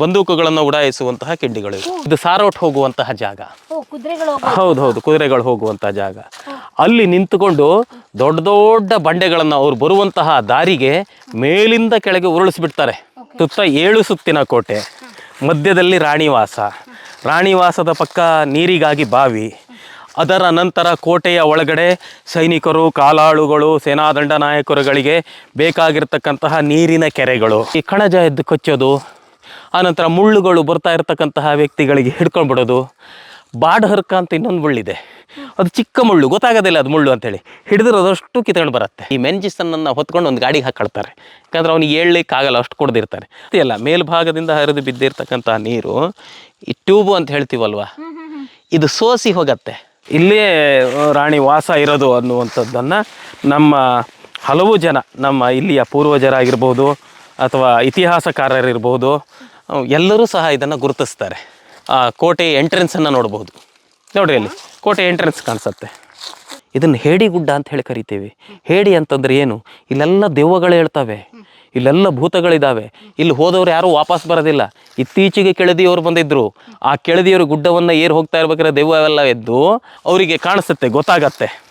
ಬಂದೂಕುಗಳನ್ನು ಉಡಾಯಿಸುವಂತಹ ಕಿಂಡಿಗಳು ಇದು ಸಾರೋಟ್ ಹೋಗುವಂತಹ ಜಾಗ. ಹೌದು ಹೌದು ಕುದುರೆಗಳು ಹೋಗುವಂತಹ ಜಾಗ. ಅಲ್ಲಿ ನಿಂತುಕೊಂಡು ದೊಡ್ಡ ದೊಡ್ಡ ಬಂಡೆಗಳನ್ನು ಅವ್ರು ಬರುವಂತಹ ದಾರಿಗೆ ಮೇಲಿಂದ ಕೆಳಗೆ ಉರುಳಿಸ್ಬಿಡ್ತಾರೆ. ಸುತ್ತ ಏಳು ಸುತ್ತಿನ ಕೋಟೆ ಮಧ್ಯದಲ್ಲಿ ರಾಣಿವಾಸ. ರಾಣಿವಾಸದ ಪಕ್ಕ ನೀರಿಗಾಗಿ ಬಾವಿ. ಅದರ ನಂತರ ಕೋಟೆಯ ಒಳಗಡೆ ಸೈನಿಕರು ಕಾಲಾಳುಗಳು ಸೇನಾದಂಡ ನಾಯಕರುಗಳಿಗೆ ಬೇಕಾಗಿರ್ತಕ್ಕಂತಹ ನೀರಿನ ಕೆರೆಗಳು. ಈ ಕಣಜ ಎದ್ದು ಕೊಚ್ಚೋದು ಆನಂತರ ಮುಳ್ಳುಗಳು ಬರ್ತಾ ಇರತಕ್ಕಂತಹ ವ್ಯಕ್ತಿಗಳಿಗೆ ಹಿಡ್ಕೊಂಡ್ಬಿಡೋದು. ಬಾಡಹರ್ಕ ಅಂತ ಇನ್ನೊಂದು ಮುಳ್ಳಿದೆ. ಅದು ಚಿಕ್ಕ ಮುಳ್ಳು, ಗೊತ್ತಾಗೋದಿಲ್ಲ ಅದು ಮುಳ್ಳು ಅಂತೇಳಿ. ಹಿಡಿದಿರೋದಷ್ಟು ಕಿತ್ಕೊಂಡು ಬರುತ್ತೆ. ಈ ಮೆಂಜಿಸನ್ನು ಹೊತ್ಕೊಂಡು ಒಂದು ಗಾಡಿಗೆ ಹಾಕೊಳ್ತಾರೆ. ಯಾಕಂದ್ರೆ ಅವ್ನಿಗೆ ಏಳ್ಲಿಕ್ಕೆ ಆಗಲ್ಲ, ಅಷ್ಟು ಕೊಡ್ದಿರ್ತಾರೆ. ಅಲ್ಲ, ಮೇಲ್ಭಾಗದಿಂದ ಹರಿದು ಬಿದ್ದಿರ್ತಕ್ಕಂತಹ ನೀರು, ಈ ಟ್ಯೂಬು ಅಂತ ಹೇಳ್ತೀವಲ್ವ? ಇದು ಸೋಸಿ ಹೋಗತ್ತೆ. ಇಲ್ಲೇ ರಾಣಿ ವಾಸ ಇರೋದು ಅನ್ನುವಂಥದ್ದನ್ನು ನಮ್ಮ ಹಲವು ಜನ, ನಮ್ಮ ಇಲ್ಲಿಯ ಪೂರ್ವಜರಾಗಿರ್ಬೋದು ಅಥವಾ ಇತಿಹಾಸಕಾರರಿರ್ಬೋದು ಎಲ್ಲರೂ ಸಹ ಇದನ್ನು ಗುರುತಿಸ್ತಾರೆ. ಆ ಕೋಟೆ ಎಂಟ್ರೆನ್ಸನ್ನು ನೋಡ್ಬೋದು. ನೋಡ್ರಿ ಅಲ್ಲಿ, ಕೋಟೆ ಎಂಟ್ರೆನ್ಸ್ ಕಾಣಿಸುತ್ತೆ. ಇದನ್ನು ಹೇಡಿ ಗುಡ್ಡ ಅಂತ ಹೇಳಿ ಕರಿತೀವಿ. ಹೇಡಿ ಅಂತಂದ್ರೆ ಏನು? ಇಲ್ಲೆಲ್ಲ ದೆವ್ವಗಳು ಹೇಳ್ತವೆ. ಇಲ್ಲೆಲ್ಲ ಭೂತಗಳಿದ್ದಾವೆ ಇಲ್ಲಿ ಹೋದವ್ರು ಯಾರೂ ವಾಪಸ್ ಬರೋದಿಲ್ಲ. ಇತ್ತೀಚೆಗೆ ಕೆಳದಿಯವರು ಬಂದಿದ್ರು. ಆ ಕೆಳದಿಯವರು ಗುಡ್ಡವನ್ನು ಏರಿ ಹೋಗ್ತಾ ಇರ್ಬೇಕಾದ್ರೆ ದೆವ್ವ ಎದ್ದು ಅವರಿಗೆ ಕಾಣಿಸುತ್ತೆ, ಗೊತ್ತಾಗತ್ತೆ.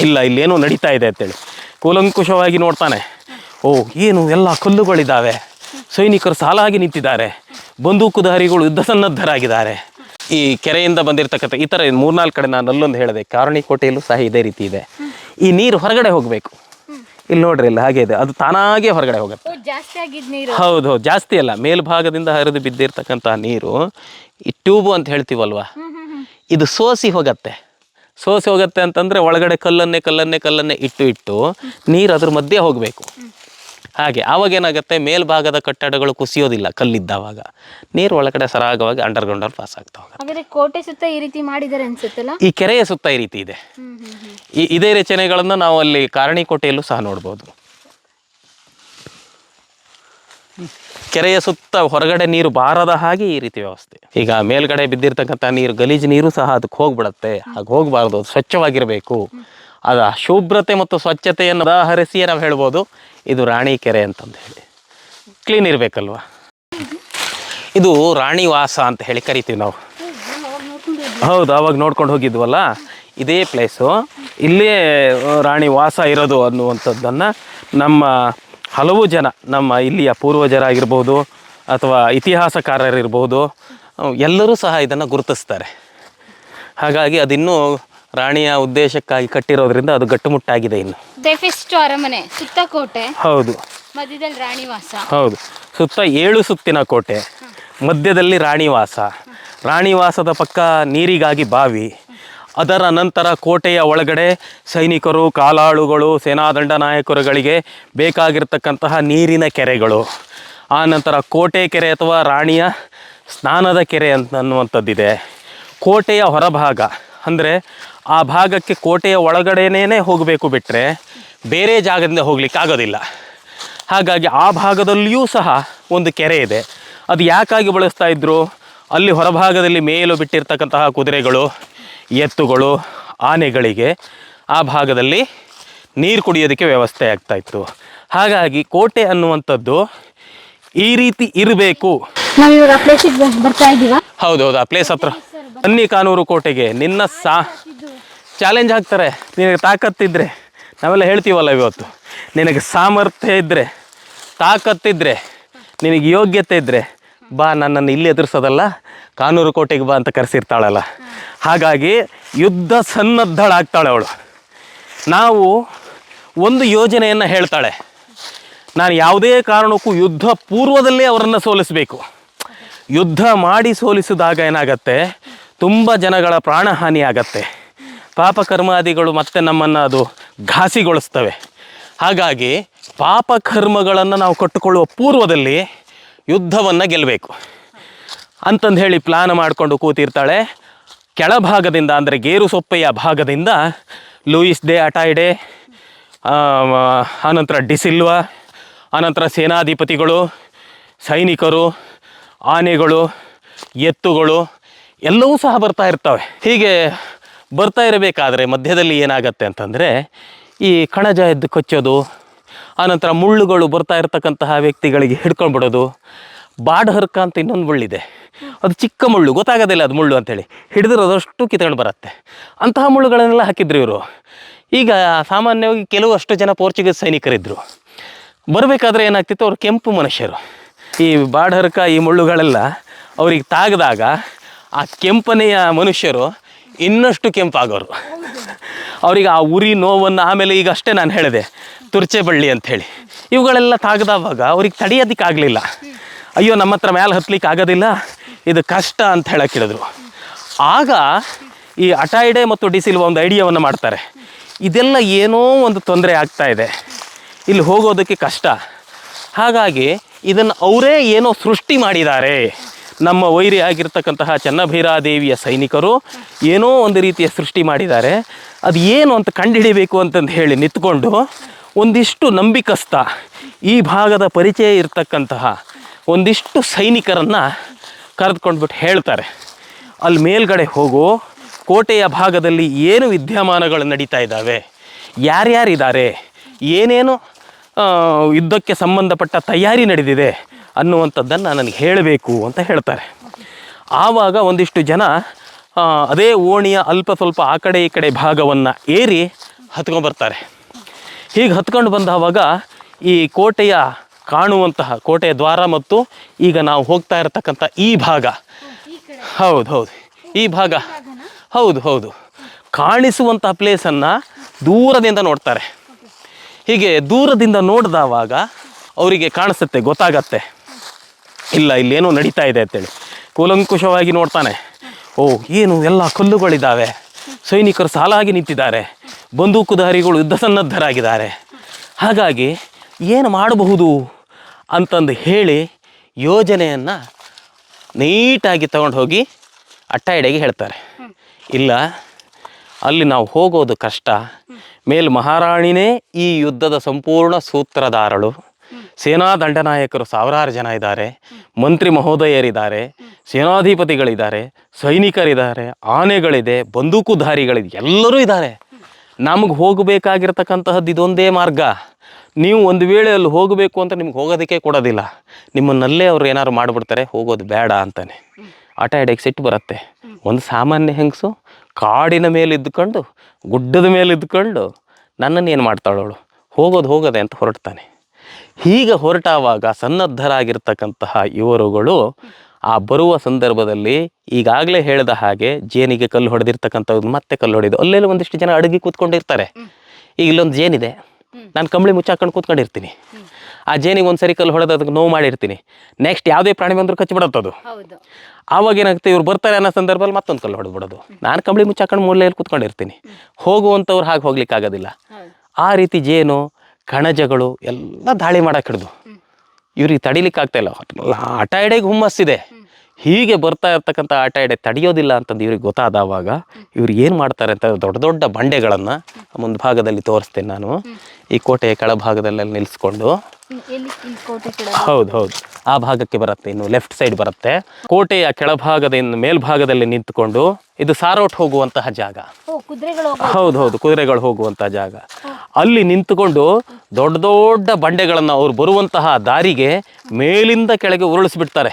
ಇಲ್ಲ, ಇಲ್ಲೇನೋ ನಡೀತಾ ಇದೆ ಅಂತೇಳಿ. ಕೂಲಂಕುಷವಾಗಿ ನೋಡ್ತಾನೆ. ಓ ಏನು ಎಲ್ಲ ಕಲ್ಲುಗಳಿದ್ದಾವೆ ಸೈನಿಕರು ಸಾಲಾಗಿ ನಿಂತಿದ್ದಾರೆ. ಬಂದೂಕುಧಾರಿಗಳು ಯುದ್ಧ ಸನ್ನದ್ಧರಾಗಿದ್ದಾರೆ. ಈ ಕೆರೆಯಿಂದ ಬಂದಿರತಕ್ಕಂಥ ಈ ಥರ ಮೂರ್ನಾಲ್ಕು ಕಡೆ ನಾನು ಅಲ್ಲೊಂದು ಹೇಳಿದೆ ಕಾರಣಿ ಕೋಟೆಯಲ್ಲೂ ಸಹ ಇದೇ ರೀತಿ ಇದೆ. ಈ ನೀರು ಹೊರಗಡೆ ಹೋಗಬೇಕು. ಇಲ್ಲಿ ನೋಡ್ರಿ ಇಲ್ಲ ಹಾಗೆ ಇದೆ. ಅದು ತಾನಾಗೆ ಹೊರಗಡೆ ಹೋಗುತ್ತೆ. ಹೌದು ಹೌದು. ಜಾಸ್ತಿ ಅಲ್ಲ ಮೇಲ್ಭಾಗದಿಂದ ಹರಿದು ಬಿದ್ದಿರ್ತಕ್ಕಂತಹ ನೀರು ಈ ಟ್ಯೂಬು ಅಂತ ಹೇಳ್ತೀವಲ್ವಾ? ಇದು ಸೋಸಿ ಹೋಗತ್ತೆ. ಸೋಸಿ ಹೋಗತ್ತೆ ಅಂತಂದ್ರೆ ಒಳಗಡೆ ಕಲ್ಲನ್ನೇ ಕಲ್ಲನ್ನೇ ಕಲ್ಲನ್ನೇ ಇಟ್ಟು ಇಟ್ಟು ನೀರು ಅದ್ರ ಮಧ್ಯೆ ಹೋಗಬೇಕು. ಹಾಗೆ ಆವಾಗ ಏನಾಗುತ್ತೆ ಮೇಲ್ಭಾಗದ ಕಟ್ಟಡಗಳು ಕುಸಿಯೋದಿಲ್ಲ ಕಲ್ಲಿದ್ದಾವಾಗ. ನೀರು ಒಳಗಡೆ ಸರಾಗವಾಗಿ ಅಂಡರ್ಗ್ರೌಂಡಲ್ಲಿ ಪಾಸ್ ಆಗ್ತಾ ಹೋಗುತ್ತೆ. ಹಾಗಾದ್ರೆ ಕೋಟೆ ಸುತ್ತ ಈ ರೀತಿ ಮಾಡಿದ್ದಾರೆ ಅನ್ಸುತ್ತಲ್ಲ? ಈ ಕೆರೆಯ ಸುತ್ತ ಈ ರೀತಿ ಇದೆ. ಈ ಇದೇ ರಚನೆಗಳನ್ನು ನಾವು ಅಲ್ಲಿ ಕಾರಣಿಕೋಟೆಯಲ್ಲೂ ಸಹ ನೋಡ್ಬೋದು. ಕೆರೆಯ ಸುತ್ತ ಹೊರಗಡೆ ನೀರು ಬಾರದ ಹಾಗೆ ಈ ರೀತಿ ವ್ಯವಸ್ಥೆ. ಈಗ ಮೇಲ್ಗಡೆ ಬಿದ್ದಿರ್ತಕ್ಕಂಥ ನೀರು ಗಲೀಜು ನೀರು ಸಹ ಅದಕ್ಕೆ ಹೋಗ್ಬಿಡತ್ತೆ. ಹಾಗೆ ಹೋಗ್ಬಾರ್ದು ಅದು ಸ್ವಚ್ಛವಾಗಿರಬೇಕು. ಅದು ಶುಭ್ರತೆ ಮತ್ತು ಸ್ವಚ್ಛತೆಯನ್ನು ಉದಾಹರಿಸಿಯೇ ನಾವು ಹೇಳ್ಬೋದು. ಇದು ರಾಣಿ ಕೆರೆ ಅಂತಂದು ಹೇಳಿ. ಕ್ಲೀನ್ ಇರಬೇಕಲ್ವಾ? ಇದು ರಾಣಿ ವಾಸ ಅಂತ ಹೇಳಿ ಕರಿತೀವಿ ನಾವು. ಹೌದು, ಅವಾಗ ನೋಡ್ಕೊಂಡು ಹೋಗಿದ್ವಲ್ಲ? ಇದೇ ಪ್ಲೇಸು ಇಲ್ಲೇ ರಾಣಿ ವಾಸ ಇರೋದು ಅನ್ನುವಂಥದ್ದನ್ನು ನಮ್ಮ ಹಲವು ಜನ, ನಮ್ಮ ಇಲ್ಲಿಯ ಪೂರ್ವಜರಾಗಿರ್ಬೋದು ಅಥವಾ ಇತಿಹಾಸಕಾರರಿರ್ಬೋದು ಎಲ್ಲರೂ ಸಹ ಇದನ್ನು ಗುರುತಿಸ್ತಾರೆ. ಹಾಗಾಗಿ ಅದಿನ್ನೂ ರಾಣಿಯ ಉದ್ದೇಶಕ್ಕಾಗಿ ಕಟ್ಟಿರೋದ್ರಿಂದ ಅದು ಗಟ್ಟುಮುಟ್ಟಾಗಿದೆ ಇನ್ನು. ದೆಫೆಸ್ಟು ಅರಮನೆ ಸುತ್ತ ಕೋಟೆ ಹೌದು. ಮಧ್ಯದಲ್ಲಿ ರಾಣಿವಾಸ ಹೌದು. ಸುತ್ತ ಏಳು ಸುತ್ತಿನ ಕೋಟೆ ಮಧ್ಯದಲ್ಲಿ ರಾಣಿವಾಸ ರಾಣಿವಾಸದ ಪಕ್ಕ ನೀರಿಗಾಗಿ ಬಾವಿ. ಅದರ ನಂತರ ಕೋಟೆಯ ಒಳಗಡೆ ಸೈನಿಕರು ಕಾಲಾಳುಗಳು ಸೇನಾದಂಡ ನಾಯಕರುಗಳಿಗೆ ಬೇಕಾಗಿರ್ತಕ್ಕಂತಹ ನೀರಿನ ಕೆರೆಗಳು. ಆ ನಂತರ ಕೋಟೆ ಕೆರೆ ಅಥವಾ ರಾಣಿಯ ಸ್ನಾನದ ಕೆರೆ ಅಂತ ಅನ್ನುವಂಥದ್ದಿದೆ. ಕೋಟೆಯ ಹೊರಭಾಗ ಅಂದರೆ ಆ ಭಾಗಕ್ಕೆ ಕೋಟೆಯ ಒಳಗಡೆನೇ ಹೋಗಬೇಕು ಬಿಟ್ಟರೆ ಬೇರೆ ಜಾಗದಿಂದ ಹೋಗ್ಲಿಕ್ಕೆ ಆಗೋದಿಲ್ಲ. ಹಾಗಾಗಿ ಆ ಭಾಗದಲ್ಲಿಯೂ ಸಹ ಒಂದು ಕೆರೆ ಇದೆ. ಅದು ಯಾಕಾಗಿ ಬಳಸ್ತಾ ಇದ್ರು? ಅಲ್ಲಿ ಹೊರಭಾಗದಲ್ಲಿ ಮೇಲು ಬಿಟ್ಟಿರ್ತಕ್ಕಂತಹ ಕುದುರೆಗಳು ಎತ್ತುಗಳು ಆನೆಗಳಿಗೆ ಆ ಭಾಗದಲ್ಲಿ ನೀರು ಕುಡಿಯೋದಕ್ಕೆ ವ್ಯವಸ್ಥೆ ಆಗ್ತಾ ಇತ್ತು. ಹಾಗಾಗಿ ಕೋಟೆ ಅನ್ನುವಂಥದ್ದು ಈ ರೀತಿ ಇರಬೇಕು. ಹೌದು ಹೌದು ಆ ಪ್ಲೇಸ್ ಹತ್ರ. ಅನ್ನಿ ಕಾನೂರು ಕೋಟೆಗೆ ನಿನ್ನ ಸಾ ಚಾಲೆಂಜ್ ಹಾಕ್ತಾರೆ. ನಿನಗೆ ತಾಕತ್ತಿದ್ರೆ ನಾವೆಲ್ಲ ಹೇಳ್ತೀವಲ್ಲ ಇವತ್ತು. ನಿನಗೆ ಸಾಮರ್ಥ್ಯ ಇದ್ದರೆ ತಾಕತ್ತಿದ್ದರೆ ನಿನಗೆ ಯೋಗ್ಯತೆ ಇದ್ದರೆ ಬಾ, ನನ್ನನ್ನು ಇಲ್ಲಿ ಎದುರಿಸೋದಲ್ಲ, ಕಾನೂರು ಕೋಟೆಗೆ ಬಾ ಅಂತ ಕರೆಸಿರ್ತಾಳಲ್ಲ. ಹಾಗಾಗಿ ಯುದ್ಧ ಸನ್ನದ್ಧಳಾಗ್ತಾಳೆ ಅವಳು. ನಾವು ಒಂದು ಯೋಜನೆಯನ್ನು ಹೇಳ್ತಾಳೆ. ನಾನು ಯಾವುದೇ ಕಾರಣಕ್ಕೂ ಯುದ್ಧ ಪೂರ್ವದಲ್ಲೇ ಅವರನ್ನು ಸೋಲಿಸಬೇಕು. ಯುದ್ಧ ಮಾಡಿ ಸೋಲಿಸಿದಾಗ ಏನಾಗತ್ತೆ? ತುಂಬ ಜನಗಳ ಪ್ರಾಣಹಾನಿ ಆಗತ್ತೆ. ಪಾಪಕರ್ಮಾದಿಗಳು ಮತ್ತೆ ನಮ್ಮನ್ನು ಅದು ಘಾಸಿಗೊಳಿಸ್ತವೆ. ಹಾಗಾಗಿ ಪಾಪಕರ್ಮಗಳನ್ನು ನಾವು ಕಟ್ಟಿಕೊಳ್ಳುವ ಪೂರ್ವದಲ್ಲಿ ಯುದ್ಧವನ್ನು ಗೆಲ್ಲಬೇಕು ಅಂತಂದು ಹೇಳಿ ಪ್ಲಾನ್ ಮಾಡಿಕೊಂಡು ಕೂತಿರ್ತಾಳೆ. ಕೆಳಭಾಗದಿಂದ ಅಂದರೆ ಗೇರು ಸೊಪ್ಪೆಯ ಭಾಗದಿಂದ ಲೂಯಿಸ್ ಡೇ ಅಟಾಯ್ಡೆ ಆನಂತರ ಡಿಸಿಲ್ವಾ ಆನಂತರ ಸೇನಾಧಿಪತಿಗಳು, ಸೈನಿಕರು, ಆನೆಗಳು, ಎತ್ತುಗಳು ಎಲ್ಲವೂ ಸಹ ಬರ್ತಾ ಇರ್ತವೆ. ಹೀಗೆ ಬರ್ತಾ ಇರಬೇಕಾದ್ರೆ ಮಧ್ಯದಲ್ಲಿ ಏನಾಗತ್ತೆ ಅಂತಂದರೆ, ಈ ಕಣಜ ಎದ್ದು ಕೊಚ್ಚೋದು, ಆನಂತರ ಮುಳ್ಳುಗಳು ಬರ್ತಾ ಇರತಕ್ಕಂತಹ ವ್ಯಕ್ತಿಗಳಿಗೆ ಹಿಡ್ಕೊಂಡ್ಬಿಡೋದು ಬಾಡಹರ್ಕ ಅಂತ ಇನ್ನೊಂದು ಮುಳ್ಳಿದೆ. ಅದು ಚಿಕ್ಕ ಮುಳ್ಳು, ಗೊತ್ತಾಗೋದಿಲ್ಲ ಅದು ಮುಳ್ಳು ಅಂತೇಳಿ. ಹಿಡಿದಿರೋದಷ್ಟು ಕಿತ್ಕೊಂಡು ಬರುತ್ತೆ. ಅಂತಹ ಮುಳ್ಳುಗಳನ್ನೆಲ್ಲ ಹಾಕಿದ್ರು ಇವರು. ಈಗ ಸಾಮಾನ್ಯವಾಗಿ ಕೆಲವಷ್ಟು ಜನ ಪೋರ್ಚುಗೀಸ್ ಸೈನಿಕರಿದ್ದರು ಬರಬೇಕಾದ್ರೆ ಏನಾಗ್ತಿತ್ತು, ಅವರು ಕೆಂಪು ಮನುಷ್ಯರು. ಈ ಬಾಡಹರ್ಕ ಈ ಮುಳ್ಳುಗಳೆಲ್ಲ ಅವ್ರಿಗೆ ತಾಗದಾಗ ಆ ಕೆಂಪನೆಯ ಮನುಷ್ಯರು ಇನ್ನಷ್ಟು ಕೆಂಪಾಗೋರು. ಅವ್ರಿಗೆ ಆ ಉರಿ ನೋವನ್ನು ಆಮೇಲೆ ಈಗ ಅಷ್ಟೇ ನಾನು ಹೇಳಿದೆ, ತುರ್ಚೆ ಬಳ್ಳಿ ಅಂಥೇಳಿ. ಇವುಗಳೆಲ್ಲ ತಾಗದವಾಗ ಅವ್ರಿಗೆ ತಡೆಯೋದಕ್ಕಾಗಲಿಲ್ಲ ಅಯ್ಯೋ, ನಮ್ಮ ಹತ್ರ ಮ್ಯಾಲೆ ಹತ್ಲಿಕ್ಕೆ ಆಗೋದಿಲ್ಲ, ಇದು ಕಷ್ಟ ಅಂತ ಹೇಳಕ್ಕೆ ಹೇಳಿದ್ರು. ಆಗ ಈ ಅಟಾಯ್ಡೆ ಮತ್ತು ಡಿಸಿಲ್ವ ಒಂದು ಐಡಿಯಾವನ್ನು ಮಾಡ್ತಾರೆ. ಇದೆಲ್ಲ ಏನೋ ಒಂದು ತೊಂದರೆ ಆಗ್ತಾ ಇದೆ. ಇಲ್ಲಿ ಹೋಗೋದಕ್ಕೆ ಕಷ್ಟ. ಹಾಗಾಗಿ ಇದನ್ನು ಅವರೇ ಏನೋ ಸೃಷ್ಟಿ ಮಾಡಿದ್ದಾರೆ ನಮ್ಮ ವೈರಿ ಆಗಿರ್ತಕ್ಕಂತಹ ಚನ್ನಭೈರಾದೇವಿಯ ಸೈನಿಕರು ಏನೋ ಒಂದು ರೀತಿಯ ಸೃಷ್ಟಿ ಮಾಡಿದ್ದಾರೆ. ಅದು ಏನು ಅಂತ ಕಂಡುಹಿಡಿಬೇಕು ಅಂತಂದು ಹೇಳಿ ನಿಂತ್ಕೊಂಡು ಒಂದಿಷ್ಟು ನಂಬಿಕಸ್ಥ ಈ ಭಾಗದ ಪರಿಚಯ ಇರತಕ್ಕಂತಹ ಒಂದಿಷ್ಟು ಸೈನಿಕರನ್ನು ಕರೆದುಕೊಂಡ್ಬಿಟ್ಟು ಹೇಳ್ತಾರೆ. ಅಲ್ಲಿ ಮೇಲ್ಗಡೆ ಹೋಗು, ಕೋಟೆಯ ಭಾಗದಲ್ಲಿ ಏನು ವಿದ್ಯಮಾನಗಳು ನಡೀತಾ ಇದ್ದಾವೆ, ಯಾರ್ಯಾರಿದ್ದಾರೆ, ಏನೇನು ಯುದ್ಧಕ್ಕೆ ಸಂಬಂಧಪಟ್ಟ ತಯಾರಿ ನಡೆದಿದೆ ಅನ್ನುವಂಥದ್ದನ್ನು ನನಗೆ ಹೇಳಬೇಕು ಅಂತ ಹೇಳ್ತಾರೆ. ಆವಾಗ ಒಂದಿಷ್ಟು ಜನ ಅದೇ ಓಣಿಯ ಅಲ್ಪ ಸ್ವಲ್ಪ ಆ ಕಡೆ ಈ ಕಡೆ ಭಾಗವನ್ನು ಏರಿ ಹತ್ಕೊಂಡ್ಬರ್ತಾರೆ ಹೀಗೆ ಹತ್ಕೊಂಡು ಬಂದವಾಗ ಈ ಕೋಟೆಯ ಕಾಣುವಂತಹ, ಕೋಟೆಯ ದ್ವಾರ ಮತ್ತು ಈಗ ನಾವು ಹೋಗ್ತಾ ಇರತಕ್ಕಂಥ ಈ ಭಾಗ. ಹೌದು ಹೌದು. ಈ ಭಾಗ. ಹೌದು ಹೌದು. ಕಾಣಿಸುವಂತಹ ಪ್ಲೇಸನ್ನು ದೂರದಿಂದ ನೋಡ್ತಾರೆ. ಹೀಗೆ ದೂರದಿಂದ ನೋಡಿದವಾಗ ಅವರಿಗೆ ಕಾಣಿಸುತ್ತೆ, ಗೊತ್ತಾಗತ್ತೆ. ಇಲ್ಲ ಇಲ್ಲೇನೋ ನಡೀತಾ ಇದೆ ಅಂತೇಳಿ. ಕೂಲಂಕುಷವಾಗಿ ನೋಡ್ತಾನೆ. ಓ, ಏನು ಎಲ್ಲ ಕಲ್ಲುಗಳಿದ್ದಾವೆ. ಸೈನಿಕರು ಸಾಲಾಗಿ ನಿಂತಿದ್ದಾರೆ. ಬಂದೂಕುಧಾರಿಗಳು ಯುದ್ಧ ಸನ್ನದ್ಧರಾಗಿದ್ದಾರೆ. ಹಾಗಾಗಿ ಏನು ಮಾಡಬಹುದು ಅಂತಂದು ಹೇಳಿ ಯೋಜನೆಯನ್ನು ನೀಟಾಗಿ ತಗೊಂಡು ಹೋಗಿ ಅಟ್ಟಾಯಿಡೆಗೆ ಹೇಳ್ತಾರೆ. ಇಲ್ಲ, ಅಲ್ಲಿ ನಾವು ಹೋಗೋದು ಕಷ್ಟ. ಮೇಲ್ ಮಹಾರಾಣಿನೇ ಈ ಯುದ್ಧದ ಸಂಪೂರ್ಣ ಸೂತ್ರಧಾರಳು. ಸೇನಾ ದಂಡನಾಯಕರು ಸಾವಿರಾರು ಜನ ಇದ್ದಾರೆ, ಮಂತ್ರಿ ಮಹೋದಯರಿದ್ದಾರೆ, ಸೇನಾಧಿಪತಿಗಳಿದ್ದಾರೆ, ಸೈನಿಕರಿದ್ದಾರೆ, ಆನೆಗಳಿದೆ, ಬಂದೂಕುಧಾರಿಗಳಿದೆ, ಎಲ್ಲರೂ ಇದ್ದಾರೆ. ನಮಗೆ ಹೋಗಬೇಕಾಗಿರ್ತಕ್ಕಂತಹದ್ದು ಇದೊಂದೇ ಮಾರ್ಗ. ನೀವು ಒಂದು ವೇಳೆ ಅಲ್ಲಿ ಹೋಗಬೇಕು ಅಂತ ನಿಮ್ಗೆ ಹೋಗೋದಕ್ಕೆ ಕೊಡೋದಿಲ್ಲ. ನಿಮ್ಮನ್ನಲ್ಲೇ ಅವ್ರು ಏನಾದ್ರು ಮಾಡಿಬಿಡ್ತಾರೆ, ಹೋಗೋದು ಬೇಡ ಅಂತಾನೆ. ಆಟ ಆಡೋಕ್ಕೆ ಸಿಟ್ಟು ಬರುತ್ತೆ. ಒಂದು ಸಾಮಾನ್ಯ ಹೆಂಗಸು ಕಾಡಿನ ಮೇಲೆ ಇದ್ದುಕೊಂಡು, ಗುಡ್ಡದ ಮೇಲೆ ಇದ್ದುಕೊಂಡು ನನ್ನನ್ನು ಏನು ಮಾಡ್ತಾಳವಳು ಹೋಗೋದು ಹೋಗೋದೆ ಅಂತ ಹೊರಡ್ತಾನೆ. ಹೀಗೆ ಹೊರಟಾವಾಗ ಸನ್ನದ್ಧರಾಗಿರ್ತಕ್ಕಂತಹ ಇವರುಗಳು ಆ ಬರುವ ಸಂದರ್ಭದಲ್ಲಿ ಈಗಾಗಲೇ ಹೇಳಿದ ಹಾಗೆ ಜೇನಿಗೆ ಕಲ್ಲು ಹೊಡೆದಿರ್ತಕ್ಕಂಥದ್ದು ಮತ್ತೆ ಕಲ್ಲು ಹೊಡೆದು ಅಲ್ಲೆಲ್ಲ ಒಂದಿಷ್ಟು ಜನ ಅಡುಗೆ ಕೂತ್ಕೊಂಡಿರ್ತಾರೆ. ಈಗ ಇಲ್ಲೊಂದು ಜೇನಿದೆ. ನಾನು ಕಂಬಳಿ ಮುಚ್ಚಾಕೊಂಡು ಕೂತ್ಕೊಂಡಿರ್ತೀನಿ. ಆ ಜೇನಿಗೆ ಒಂದ್ಸರಿ ಕಲ್ಲು ಹೊಡೆದು ಅದಕ್ಕೆ ನೋವು ಮಾಡಿರ್ತೀನಿ. ನೆಕ್ಸ್ಟ್ ಯಾವುದೇ ಪ್ರಾಣಿ ಬಂದರೂ ಕಚ್ಚಿಬಿಡತ್ತದು ಆವಾಗ ಏನಾಗುತ್ತೆ ಇವ್ರು ಬರ್ತಾರೆ ಅನ್ನೋ ಸಂದರ್ಭದಲ್ಲಿ ಮತ್ತೊಂದು ಕಲ್ಲು ಹೊಡೆದ್ಬಿಡೋದು ನಾನು ಕಂಬಳಿ ಮುಚ್ಚಾಕೊಂಡು ಮೂಲೆಯಲ್ಲಿ ಕೂತ್ಕೊಂಡಿರ್ತೀನಿ. ಹೋಗುವಂಥವ್ರು ಹಾಗೆ ಹೋಗ್ಲಿಕ್ಕೆ ಆಗೋದಿಲ್ಲ ಆ ರೀತಿ ಜೇನು ಕಣಜಗಳು ಎಲ್ಲ ದಾಳಿ ಮಾಡಕ್ಕೆ ಹಿಡಿದು. ಇವ್ರಿಗೆ ತಡಿಲಿಕ್ಕೆ ಆಗ್ತಾ ಇಲ್ಲ ಆಟ ಎಡೆಗೆ ಹುಮ್ಮಸ್ಸಿದೆ. ಹೀಗೆ ಬರ್ತಾ ಇರ್ತಕ್ಕಂಥ ಆಟ ಎಡೆ ತಡೆಯೋದಿಲ್ಲ ಅಂತಂದು ಇವ್ರಿಗೆ ಗೊತ್ತಾದವಾಗ ಇವ್ರು ಏನು ಮಾಡ್ತಾರೆ ಅಂತ ದೊಡ್ಡ ದೊಡ್ಡ ಬಂಡೆಗಳನ್ನು ಮುಂಭಾಗದಲ್ಲಿ ತೋರಿಸ್ತೇನೆ ನಾನು. ಈ ಕೋಟೆಯ ಕೆಳಭಾಗದಲ್ಲೆಲ್ಲ ನಿಲ್ಲಿಸ್ಕೊಂಡು ಹೌದು ಹೌದು. ಆ ಭಾಗಕ್ಕೆ ಬರುತ್ತೆ ಇನ್ನು ಲೆಫ್ಟ್ ಸೈಡ್ ಬರುತ್ತೆ. ಕೋಟೆಯ ಕೆಳಭಾಗದಿಂದ ಮೇಲ್ಭಾಗದಲ್ಲಿ ನಿಂತ್ಕೊಂಡು ಇದು ಸಾರೋಟ್ ಹೋಗುವಂತಹ ಜಾಗ. ಹೌದು ಹೌದು ಕುದುರೆಗಳು ಹೋಗುವಂತಹ ಜಾಗ. ಅಲ್ಲಿ ನಿಂತುಕೊಂಡು ದೊಡ್ಡ ದೊಡ್ಡ ಬಂಡೆಗಳನ್ನು ಅವ್ರು ಬರುವಂತಹ ದಾರಿಗೆ ಮೇಲಿಂದ ಕೆಳಗೆ ಉರುಳಿಸ್ಬಿಡ್ತಾರೆ.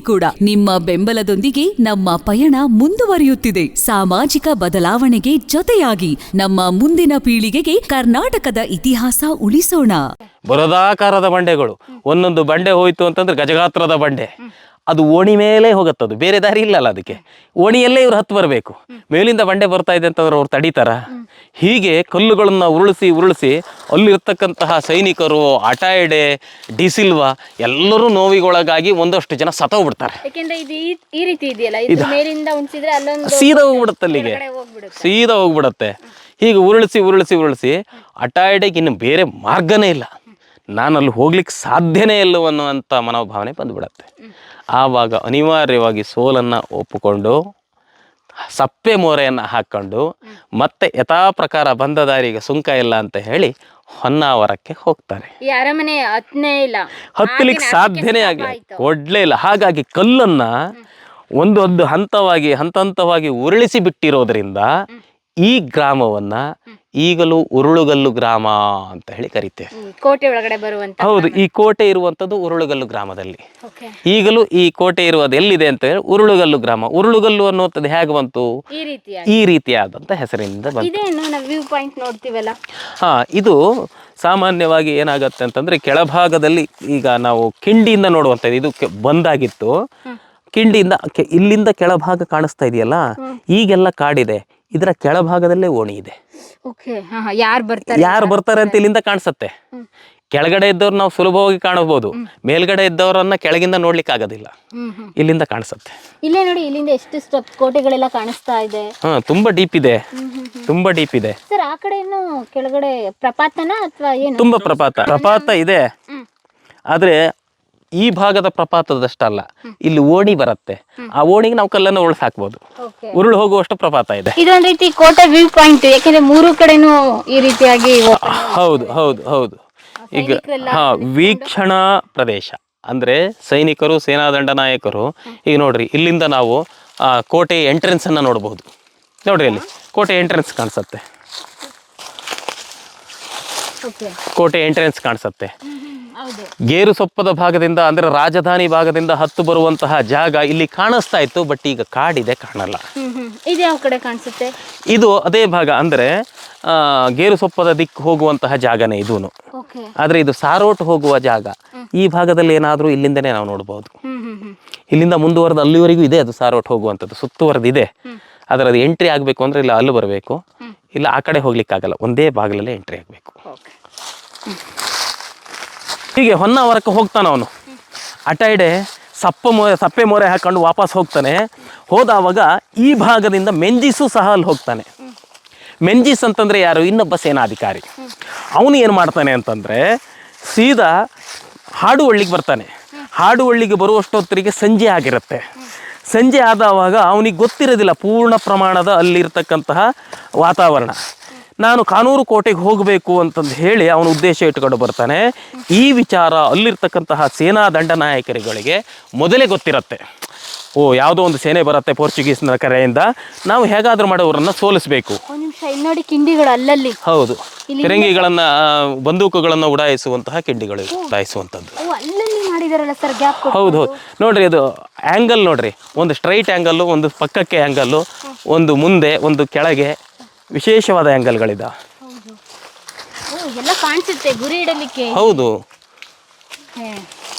ಕೂಡ ನಿಮ್ಮ ಬೆಂಬಲದೊಂದಿಗೆ ನಮ್ಮ ಪಯಣ ಮುಂದುವರಿಯುತ್ತಿದೆ. ಸಾಮಾಜಿಕ ಬದಲಾವಣೆಗೆ ಜೊತೆಯಾಗಿ ನಮ್ಮ ಮುಂದಿನ ಪೀಳಿಗೆಗೆ ಕರ್ನಾಟಕದ ಇತಿಹಾಸ ಉಳಿಸೋಣ. ಬರದಾಕಾರದ ಬಂಡೆಗಳು. ಒಂದೊಂದು ಬಂಡೆ ಹೋಯಿತು ಅಂತಂದ್ರೆ ಗಜಗಾತ್ರದ ಬಂಡೆ. ಅದು ಓಣಿ ಮೇಲೆ ಹೋಗುತ್ತದು. ಬೇರೆ ದಾರಿ ಇಲ್ಲಲ್ಲ ಅದಕ್ಕೆ. ಓಣಿಯಲ್ಲೇ ಇವ್ರು ಹತ್ತು ಬರಬೇಕು. ಮೇಲಿಂದ ಬಂಡೆ ಬರ್ತಾ ಇದೆ ಅಂತಂದ್ರೆ ಅವ್ರು ತಡೀತಾರ? ಹೀಗೆ ಕಲ್ಲುಗಳನ್ನು ಉರುಳಿಸಿ ಉರುಳಿಸಿ ಅಲ್ಲಿರ್ತಕ್ಕಂತಹ ಸೈನಿಕರು ಅಟಾಯ್ಡೆ ಡಿಸಿಲ್ವಾ ಎಲ್ಲರೂ ನೋವಿಗೊಳಗಾಗಿ ಒಂದಷ್ಟು ಜನ ಸತೋಗ್ಬಿಡ್ತಾರೆ ಸೀದಾ ಹೋಗ್ಬಿಡುತ್ತೆ ಅಲ್ಲಿಗೆ. ಸೀದಾ ಹೋಗ್ಬಿಡತ್ತೆ. ಹೀಗೆ ಉರುಳಿಸಿ ಉರುಳಿಸಿ ಉರುಳಿಸಿ ಅಟಾಯ್ಡೆಗೆ ಇನ್ನು ಬೇರೆ ಮಾರ್ಗನೇ ಇಲ್ಲ. ನಾನು ಅಲ್ಲಿ ಹೋಗ್ಲಿಕ್ಕೆ ಸಾಧ್ಯನೇ ಇಲ್ಲ ಅನ್ನುವಂಥ ಮನೋಭಾವನೆ ಬಂದುಬಿಡತ್ತೆ. ಆವಾಗ ಅನಿವಾರ್ಯವಾಗಿ ಸೋಲನ್ನು ಒಪ್ಪಿಕೊಂಡು ಸಪ್ಪೆ ಮೋರೆಯನ್ನು ಹಾಕ್ಕೊಂಡು ಮತ್ತೆ ಯಥಾ ಪ್ರಕಾರ ಬಂದ ದಾರಿಗೆ ಸುಂಕ ಇಲ್ಲ ಅಂತ ಹೇಳಿ ಹೊನ್ನಾವರಕ್ಕೆ ಹೋಗ್ತಾರೆ. ಹತ್ತಲಿಕ್ಕೆ ಸಾಧ್ಯನೇ ಆಗಿಲ್ಲ ಆಗಲಿ stop ಇಲ್ಲ. ಹಾಗಾಗಿ ಕಲ್ಲನ್ನ ಒಂದೊಂದು ಹಂತವಾಗಿ ಹಂತ ಹಂತವಾಗಿ ಉರುಳಿಸಿ ಬಿಟ್ಟಿರೋದ್ರಿಂದ ಈ ಗ್ರಾಮವನ್ನ ಈಗಲೂ ಉರುಳುಗಲ್ಲು ಗ್ರಾಮ ಅಂತ ಹೇಳಿ ಕರಿತೇವೆ. ಕೋಟೆ ಒಳಗಡೆ ಬರುವಂತ ಹೌದು ಈ ಕೋಟೆ ಇರುವಂತದ್ದು ಉರುಳುಗಲ್ಲು ಗ್ರಾಮದಲ್ಲಿ. ಈಗಲೂ ಈ ಕೋಟೆ ಇರುವುದು ಎಲ್ಲಿದೆ ಅಂತ ಹೇಳಿ ಉರುಳುಗಲ್ಲು ಗ್ರಾಮ. ಉರುಳುಗಲ್ಲು ಅನ್ನುವಂಥದ್ದು ಹೇಗೆ ಬಂತು? ಈ ರೀತಿಯಾದಂತ ಹೆಸರಿನಿಂದ ನೋಡ್ತೀವಲ್ಲ. ಹಾ ಇದು ಸಾಮಾನ್ಯವಾಗಿ ಏನಾಗತ್ತೆ ಅಂತಂದ್ರೆ ಕೆಳಭಾಗದಲ್ಲಿ ಈಗ ನಾವು ಕಿಂಡಿಯಿಂದ ನೋಡುವಂಥದ್ದು. ಇದು ಬಂದಾಗಿತ್ತು. ಕಿಂಡಿಯಿಂದ ಇಲ್ಲಿಂದ ಕೆಳಭಾಗ ಕಾಣಿಸ್ತಾ ಇದೆಯಲ್ಲ? ಈಗೆಲ್ಲ ಕಾಡಿದೆ. ಇದರ ಕೆಳಭಾಗದಲ್ಲೇ ಓಣಿ ಇದೆ. ಯಾರು ಬರ್ತಾರೆ? ಯಾರು ಬರ್ತಾರೆ ಅಂತ ಇಲ್ಲಿಂದ ಕಾಣಿಸುತ್ತೆ. ಕೆಳಗಡೆ ಇದ್ದವ್ರು ನಾವು ಸುಲಭವಾಗಿ ಕಾಣಬಹುದು. ಮೇಲ್ಗಡೆ ಇದ್ದವರನ್ನ ಕೆಳಗಿಂದ ನೋಡ್ಲಿಕ್ಕೆ ಆಗೋದಿಲ್ಲ. ಇಲ್ಲಿಂದ ಕಾಣಿಸುತ್ತೆ. ಇಲ್ಲೇ ನೋಡಿ ಇಲ್ಲಿಂದ ಎಷ್ಟು ಸ್ಟೆಪ್ ಕೋಟೆಗಳೆಲ್ಲ ಕಾಣಿಸ್ತಾ ಇದೆ. ಹಾ ತುಂಬಾ ಡೀಪ್ ಇದೆ. ತುಂಬಾ ಡೀಪ್ ಇದೆ. ಸರ್ ಆ ಕಡೆ ಏನು ಕೆಳಗಡೆ ಪ್ರಪಾತನ ಅಥವಾ ಏನು? ತುಂಬಾ ಪ್ರಪಾತ. ಪ್ರಪಾತ ಇದೆ. ಆದ್ರೆ ಈ ಭಾಗದ ಪ್ರಪಾತದಷ್ಟಲ್ಲ. ಇಲ್ಲಿ ಓಣಿ ಬರುತ್ತೆ. ಆ ಓಣಿಗೆ ನಾವು ಕಲ್ಲನ್ನು ಉಳ್ಸಾಕಬಹುದು ಹಾಕ್ಬೋದು. ಉರುಳು ಹೋಗುವಷ್ಟು ಪ್ರಪಾತ ಇದೆ. ಇದೊಂದ್ ರೀತಿ ಕೋಟೆ ವ್ಯೂ ಪಾಯಿಂಟ್ ಯಾಕಂದ್ರೆ ಮೂರು ಕಡೆನೂ ಈ ರೀತಿಯಾಗಿ ಹೌದು ಹೌದು ಹೌದು. ಈಗ ಹಾ ವೀಕ್ಷಣಾ ಪ್ರದೇಶ. ಅಂದ್ರೆ ಸೈನಿಕರು ಸೇನಾದಂಡ ನಾಯಕರು ಈಗ ನೋಡ್ರಿ ಇಲ್ಲಿಂದ ನಾವು ಆ ಕೋಟೆ ಎಂಟ್ರೆನ್ಸ್ ಅನ್ನ ನೋಡಬಹುದು ನೋಡ್ರಿ ಅಲ್ಲಿ ಕೋಟೆ ಎಂಟ್ರೆನ್ಸ್ ಕಾಣಿಸುತ್ತೆ. ಕೋಟೆ ಎಂಟ್ರೆನ್ಸ್ ಕಾಣಿಸುತ್ತೆ. ಗೇರು ಸೊಪ್ಪದ ಭಾಗದಿಂದ ಅಂದ್ರೆ ರಾಜಧಾನಿ ಭಾಗದಿಂದ ಹತ್ತು ಬರುವಂತಹ ಜಾಗ ಇಲ್ಲಿ ಕಾಣಿಸ್ತಾ ಇತ್ತು ಬಟ್ ಈಗ ಕಾಡಿದೆ ಕಾಣಲ್ಲ. ಇದು ಯಾವ ಕಡೆ ಕಾಣಿಸುತ್ತೆ? ಇದು ಅದೇ ಭಾಗ ಅಂದ್ರೆ ಆ, ಗೇರು ಸೊಪ್ಪದ ದಿಕ್ಕು ಹೋಗುವಂತಹ ಜಾಗನೇ ಇದೂನು. ಆದ್ರೆ ಇದು ಸಾರೋಟ್ ಹೋಗುವ ಜಾಗ. ಈ ಭಾಗದಲ್ಲಿ ಏನಾದರೂ ಇಲ್ಲಿಂದನೇ ನಾವು ನೋಡಬಹುದು ಇಲ್ಲಿಂದ ಮುಂದುವರೆದ ಅಲ್ಲಿವರೆಗೂ ಇದೆ ಅದು ಸಾರೋಟ್ ಹೋಗುವಂಥದ್ದು. ಸುತ್ತುವರೆದಿದೆ ಆದ್ರೆ ಅದು ಎಂಟ್ರಿ ಆಗಬೇಕು ಅಂದ್ರೆ ಇಲ್ಲ ಅಲ್ಲಿ ಬರಬೇಕು. ಇಲ್ಲ ಆ ಕಡೆ ಹೋಗ್ಲಿಕ್ಕಾಗಲ್ಲ ಒಂದೇ ಭಾಗಲಲ್ಲೇ ಎಂಟ್ರಿ ಆಗಬೇಕು. ಹೀಗೆ ಹೊನ್ನಾವರಕ್ಕೆ ಹೋಗ್ತಾನೆ ಅವನು. ಅಟೈಡೆ ಸಪ್ಪ ಮೊ, ಸಪ್ಪೆ ಮೊರೆ ಹಾಕೊಂಡು ವಾಪಸ್ ಹೋಗ್ತಾನೆ. ಹೋದಾವಾಗ ಈ ಭಾಗದಿಂದ ಮೆಂಜಿಸು ಸಹ ಅಲ್ಲಿ ಹೋಗ್ತಾನೆ. ಮೆಂಜಿಸ್ ಅಂತಂದ್ರೆ ಯಾರು? ಇನ್ನೊಬ್ಬ ಸೇನಾಧಿಕಾರಿ. ಅವನು ಏನು ಮಾಡ್ತಾನೆ ಅಂತಂದ್ರೆ ಸೀದಾ ಹಾಡುವಳ್ಳಿಗೆ ಬರ್ತಾನೆ. ಹಾಡುವಳ್ಳಿಗೆ ಬರುವಷ್ಟೊತ್ತರಿಗೆ ಸಂಜೆ ಆಗಿರುತ್ತೆ. ಸಂಜೆ ಆದವಾಗ ಅವನಿಗೆ ಗೊತ್ತಿರೋದಿಲ್ಲ, ಪೂರ್ಣ ಪ್ರಮಾಣದ ಅಲ್ಲಿರ್ತಕ್ಕಂತಹ ವಾತಾವರಣ. ನಾನು ಕಾನೂರು ಕೋಟೆಗೆ ಹೋಗಬೇಕು ಅಂತಂದು ಹೇಳಿ ಅವನ ಉದ್ದೇಶ ಇಟ್ಕೊಂಡು ಬರ್ತಾನೆ. ಈ ವಿಚಾರ ಅಲ್ಲಿರ್ತಕ್ಕಂತಹ ಸೇನಾ ದಂಡ ನಾಯಕರುಗಳಿಗೆ ಮೊದಲೇ ಗೊತ್ತಿರತ್ತೆ. ಓ ಯಾವುದೋ ಒಂದು ಸೇನೆ ಬರುತ್ತೆ ಪೋರ್ಚುಗೀಸ್ನ ಕರೆಯಿಂದ. ನಾವು ಹೇಗಾದ್ರೂ ಮಾಡೋರನ್ನ ಸೋಲಿಸಬೇಕು. ಒಂದ್ ನಿಮಿಷ ಇಲ್ಲಿ ನೋಡಿ ಕಿಂಡಿಗಳು ಅಲ್ಲಲ್ಲಿ. ಹೌದು. ಫಿರಂಗಿಗಳನ್ನ ಬಂದೂಕುಗಳನ್ನು ಉಡಾಯಿಸುವಂತಹ ಕಿಂಡಿಗಳು ಉಡಾಯಿಸುವಂಥದ್ದು. ಹೌದು ಹೌದು. ನೋಡ್ರಿ ಅದು ಆ್ಯಂಗಲ್ ನೋಡ್ರಿ. ಒಂದು ಸ್ಟ್ರೈಟ್ ಆ್ಯಂಗಲ್ಲು ಒಂದು ಪಕ್ಕಕ್ಕೆ ಆ್ಯಂಗಲ್ಲು ಒಂದು ಮುಂದೆ ಒಂದು ಕೆಳಗೆ. ವಿಶೇಷವಾದ ಆ್ಯಂಗಲ್ಗಳಿದೆ ಹೌದು. ಎಲ್ಲ ಕಾಣಿಸುತ್ತೆ ಗುರಿ ಇಡಲಿಕ್ಕೆ. ಹೌದು.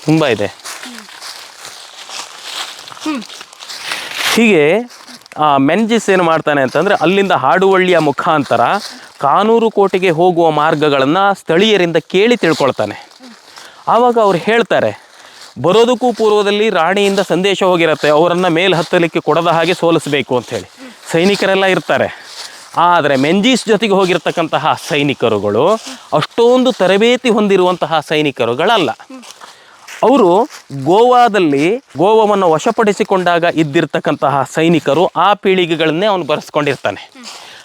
ತುಂಬ ಇದೆ. ಹೀಗೆ ಆ ಮೆನ್ಜಿಸ್ ಏನು ಮಾಡ್ತಾನೆ ಅಂತಂದರೆ ಅಲ್ಲಿಂದ ಹಾಡುವಳ್ಳಿಯ ಮುಖಾಂತರ ಕಾನೂರು ಕೋಟೆಗೆ ಹೋಗುವ ಮಾರ್ಗಗಳನ್ನು ಸ್ಥಳೀಯರಿಂದ ಕೇಳಿ ತಿಳ್ಕೊಳ್ತಾನೆ. ಆವಾಗ ಅವ್ರು ಹೇಳ್ತಾರೆ ಬರೋದಕ್ಕೂ ಪೂರ್ವದಲ್ಲಿ ರಾಣಿಯಿಂದ ಸಂದೇಶ ಹೋಗಿರುತ್ತೆ ಅವರನ್ನು ಮೇಲೆ ಹತ್ತಲಿಕ್ಕೆ ಕೊಡದ ಹಾಗೆ ಸೋಲಿಸಬೇಕು ಅಂಥೇಳಿ ಸೈನಿಕರೆಲ್ಲ ಇರ್ತಾರೆ. ಆದರೆ ಮೆಂಜೀಸ್ ಜೊತೆಗೆ ಹೋಗಿರ್ತಕ್ಕಂತಹ ಸೈನಿಕರುಗಳು ಅಷ್ಟೊಂದು ತರಬೇತಿ ಹೊಂದಿರುವಂತಹ ಸೈನಿಕರುಗಳಲ್ಲ. ಅವರು ಗೋವಾದಲ್ಲಿ ಗೋವಾವನ್ನು ವಶಪಡಿಸಿಕೊಂಡಾಗ ಇದ್ದಿರ್ತಕ್ಕಂತಹ ಸೈನಿಕರು ಆ ಪೀಳಿಗೆಗಳನ್ನೇ ಅವನು ಬರೆಸ್ಕೊಂಡಿರ್ತಾನೆ.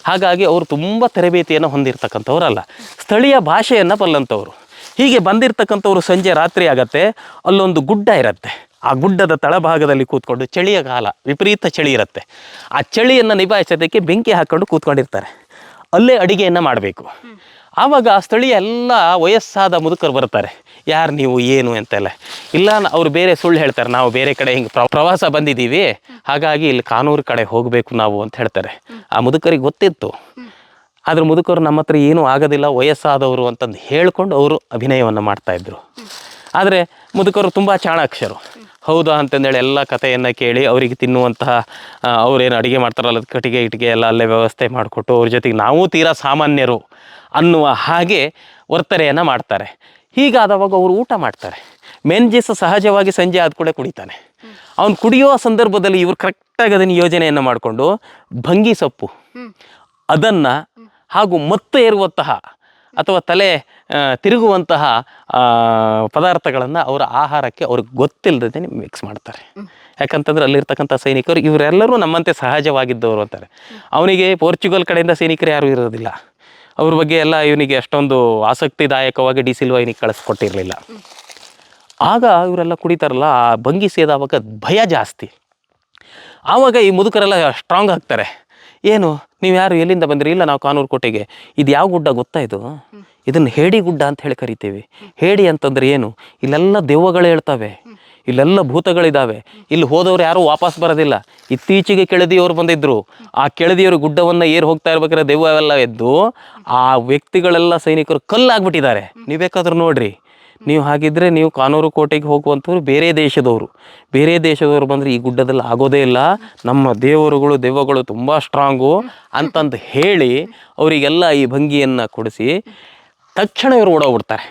ಹಾಗಾಗಿ ಅವರು ತುಂಬ ತರಬೇತಿಯನ್ನು ಹೊಂದಿರತಕ್ಕಂಥವ್ರಲ್ಲ. ಸ್ಥಳೀಯ ಭಾಷೆಯನ್ನು ಬಲ್ಲಂಥವ್ರು. ಹೀಗೆ ಬಂದಿರತಕ್ಕಂಥವ್ರು ಸಂಜೆ ರಾತ್ರಿ ಆಗತ್ತೆ, ಅಲ್ಲೊಂದು ಗುಡ್ಡ ಇರುತ್ತೆ. ಆ ಗುಡ್ಡದ ತಳಭಾಗದಲ್ಲಿ ಕೂತ್ಕೊಂಡು ಚಳಿಯ ಕಾಲ, ವಿಪರೀತ ಚಳಿ ಇರುತ್ತೆ. ಆ ಚಳಿಯನ್ನು ನಿಭಾಯಿಸೋದಕ್ಕೆ ಬೆಂಕಿ ಹಾಕ್ಕೊಂಡು ಕೂತ್ಕೊಂಡಿರ್ತಾರೆ. ಅಲ್ಲೇ ಅಡಿಗೆಯನ್ನು ಮಾಡಬೇಕು. ಆವಾಗ ಆ ಸ್ಥಳೀಯ ಎಲ್ಲ ವಯಸ್ಸಾದ ಮುದುಕರು ಬರ್ತಾರೆ ಯಾರು ನೀವು, ಏನು? ಅಂತೆಲ್ಲ. ಇಲ್ಲ, ಅವ್ರು ಬೇರೆ ಸುಳ್ಳು ಹೇಳ್ತಾರೆ. ನಾವು ಬೇರೆ ಕಡೆ ಹಿಂಗೆ ಪ್ರವಾಸ ಬಂದಿದ್ದೀವಿ. ಹಾಗಾಗಿ ಇಲ್ಲಿ ಕಾನೂರು ಕಡೆ ಹೋಗಬೇಕು ನಾವು, ಅಂತ ಹೇಳ್ತಾರೆ. ಆ ಮುದುಕರಿಗೆ ಗೊತ್ತಿತ್ತು. ಆದರೆ ಮುದುಕರು ನಮ್ಮ ಹತ್ರ ಏನೂ ಆಗೋದಿಲ್ಲ. ವಯಸ್ಸಾದವರು ಅಂತಂದು ಹೇಳ್ಕೊಂಡು ಅವರು ಅಭಿನಯವನ್ನು ಮಾಡ್ತಾಯಿದ್ರು ಆದರೆ ಮುದುಕರು ತುಂಬ ಚಾಣಾಕ್ಷರು. ಹೌದಾ ಅಂತಂದೇಳಿ ಎಲ್ಲ ಕಥೆಯನ್ನು ಕೇಳಿ ಅವರಿಗೆ ತಿನ್ನುವಂತಹ ಅವ್ರೇನು ಅಡುಗೆ ಮಾಡ್ತಾರಲ್ಲ ಕಟಿಗೆ ಕಟ್ಟಿಗೆ ಇಟ್ಟಿಗೆ ಎಲ್ಲ ಅಲ್ಲೇ ವ್ಯವಸ್ಥೆ ಮಾಡಿಕೊಟ್ಟು ಅವ್ರ ಜೊತೆಗೆ ನಾವು ತೀರಾ ಸಾಮಾನ್ಯರು ಅನ್ನುವ ಹಾಗೆ ವರ್ತನೆಯನ್ನು ಮಾಡ್ತಾರೆ. ಹೀಗಾದವಾಗ ಅವರು ಊಟ ಮಾಡ್ತಾರೆ. ಮೆನ್ಜಿಸ್ ಸಹಜವಾಗಿ ಸಂಜೆ ಆದ ಕೂಡ ಕುಡಿತಾನೆ. ಅವನು ಕುಡಿಯುವ ಸಂದರ್ಭದಲ್ಲಿ ಇವರು ಕರೆಕ್ಟಾಗಿ ಅದನ್ನು ಯೋಜನೆಯನ್ನು ಮಾಡಿಕೊಂಡು ಭಂಗಿ ಸೊಪ್ಪು ಅದನ್ನು ಹಾಗೂ ಮತ್ತೆ ಏರುವಂತಹ ಅಥವಾ ತಲೆ ತಿರುಗುವಂತಹ ಪದಾರ್ಥಗಳನ್ನು ಅವರ ಆಹಾರಕ್ಕೆ ಅವ್ರಿಗೆ ಗೊತ್ತಿಲ್ಲದೇ ಮಿಕ್ಸ್ ಮಾಡ್ತಾರೆ. ಯಾಕಂತಂದ್ರೆ ಅಲ್ಲಿರ್ತಕ್ಕಂಥ ಸೈನಿಕರು ಇವರೆಲ್ಲರೂ ನಮ್ಮಂತೆ ಸಹಜವಾಗಿದ್ದವರು ಅಂತಾರೆ. ಅವನಿಗೆ ಪೋರ್ಚುಗಲ್ ಕಡೆಯಿಂದ ಸೈನಿಕರು ಯಾರೂ ಇರೋದಿಲ್ಲ. ಅವ್ರ ಬಗ್ಗೆ ಎಲ್ಲ ಇವನಿಗೆ ಅಷ್ಟೊಂದು ಆಸಕ್ತಿದಾಯಕವಾಗಿ ಡಿ ಸಿಲ್ವಾ ಇವನಿಗೆ ಕಳಿಸ್ಕೊಟ್ಟಿರಲಿಲ್ಲ. ಆಗ ಇವರೆಲ್ಲ ಕುಡಿತಾರಲ್ಲ ಆ ಭಂಗಿ ಸೇದಾವಾಗ ಭಯ ಜಾಸ್ತಿ. ಆವಾಗ ಈ ಮುದುಕರೆಲ್ಲ ಸ್ಟ್ರಾಂಗ್ ಆಗ್ತಾರೆ. ಏನು? ನೀವು ಯಾರು, ಎಲ್ಲಿಂದ ಬಂದ್ರಿ? ಇಲ್ಲ, ನಾವು ಕಾನೂರು ಕೋಟೆಗೆ. ಇದು ಯಾವ ಗುಡ್ಡ ಗೊತ್ತಾ ಇದು? ಇದನ್ನು ಹೇಡಿ ಗುಡ್ಡ ಅಂತ ಹೇಳಿ ಕರಿತೀವಿ. ಹೇಡಿ ಅಂತಂದ್ರೆ ಏನು? ಇಲ್ಲೆಲ್ಲ ದೆವ್ವಗಳು ಹೇಳ್ತವೆ. ಇಲ್ಲೆಲ್ಲ ಭೂತಗಳಿದ್ದಾವೆ ಇಲ್ಲಿ ಹೋದವ್ರು ಯಾರೂ ವಾಪಸ್ ಬರೋದಿಲ್ಲ. ಇತ್ತೀಚೆಗೆ ಕೆಳದಿಯವರು ಬಂದಿದ್ರು. ಆ ಕೆಳದಿಯವರು ಗುಡ್ಡವನ್ನು ಏರ್ ಹೋಗ್ತಾ ಇರ್ಬೇಕಾದ್ರೆ ಎಲ್ಲ ಎದ್ದು ಆ ವ್ಯಕ್ತಿಗಳೆಲ್ಲ ಸೈನಿಕರು ಕಲ್ಲಾಗ್ಬಿಟ್ಟಿದ್ದಾರೆ. ನೀವು ಬೇಕಾದ್ರೂ ನೋಡ್ರಿ. ನೀವು ಹಾಗಿದ್ರೆ ನೀವು ಕಾನೂರು ಕೋಟೆಗೆ ಹೋಗುವಂಥವ್ರು ಬೇರೆ ದೇಶದವರು. ಬೇರೆ ದೇಶದವರು ಬಂದರೆ ಈ ಗುಡ್ಡದಲ್ಲಿ ಆಗೋದೇ ಇಲ್ಲ. ನಮ್ಮ ದೇವರುಗಳು ದೆವ್ವಗಳು ತುಂಬ ಸ್ಟ್ರಾಂಗು ಅಂತಂದು ಹೇಳಿ ಅವರಿಗೆಲ್ಲ ಈ ಭಂಗಿಯನ್ನು ಕೊಡಿಸಿ ತಕ್ಷಣ ಇವರು ಓಡೋಗ್ಬಿಡ್ತಾರೆ.